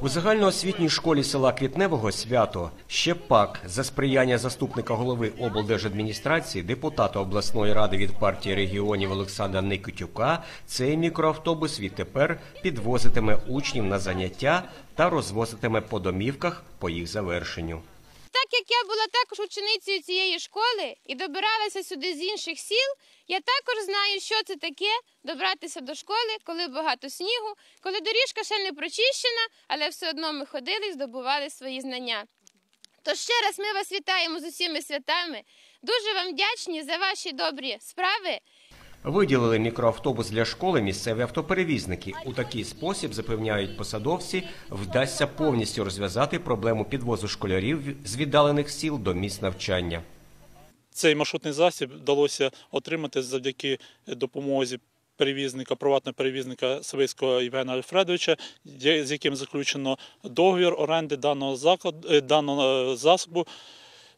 У загальноосвітній школі села Квітневого свято ще пак за сприяння заступника голови облдержадміністрації, депутата обласної ради від партії регіонів Олександра Никитюка, цей мікроавтобус відтепер підвозитиме учнів на заняття та розвозитиме по домівках по їх завершенню. Так як я була також ученицею цієї школи і добиралася сюди з інших сіл, я також знаю, що це таке добратися до школи, коли багато снігу, коли доріжка ще не прочищена, але все одно ми ходили і здобували свої знання. Тож ще раз ми вас вітаємо з усіми святами. Дуже вам вдячні за ваші добрі справи. Виділили мікроавтобус для школи місцеві автоперевізники. У такий спосіб, запевняють посадовці, вдасться повністю розв'язати проблему підвозу школярів з віддалених сіл до місць навчання. Цей маршрутний засіб вдалося отримати завдяки допомозі перевізника, приватного перевізника Савицького Євгена Альфредовича, з яким заключено договір оренди даного закладу е, даного е, засобу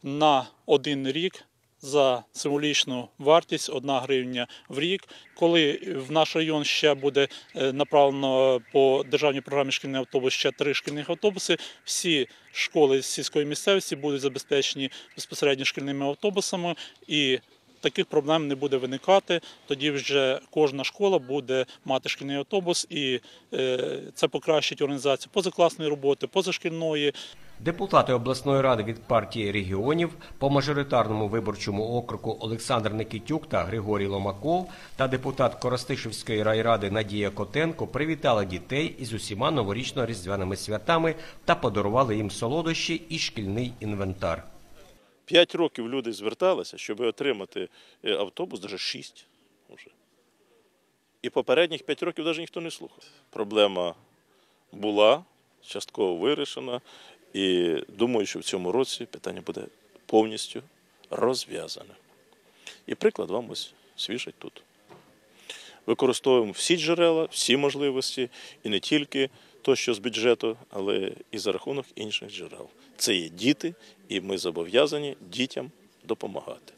на один рік. За символічну вартість 1 гривня в рік. Коли в наш район ще буде е, направлено по державній програмі шкільний автобус ще три шкільних автобуси, всі школи сільської місцевості будуть забезпечені безпосередньо шкільними автобусами і таких проблем не буде виникати. Тоді вже кожна школа буде мати шкільний автобус, і е, це покращить організацію позакласної роботи, позашкільної. Депутати обласної ради від партії регіонів по мажоритарному виборчому округу Олександр Никитюк та Григорій Ломаков та депутат Коростишівської райради Надія Котенко привітали дітей із усіма новорічно-різдвяними святами та подарували їм солодощі і шкільний інвентар. П'ять років люди зверталися, щоб отримати е, автобус, навіть шість вже. І попередніх п'ять років навіть ніхто не слухав. Проблема була частково вирішена, і думаю, що в цьому році питання буде повністю розв'язане. І приклад вам ось свіжий тут. Використовуємо всі джерела, всі можливості, і не тільки то, що з бюджету, але і за рахунок інших джерел. Це є діти, і ми зобов'язані дітям допомагати.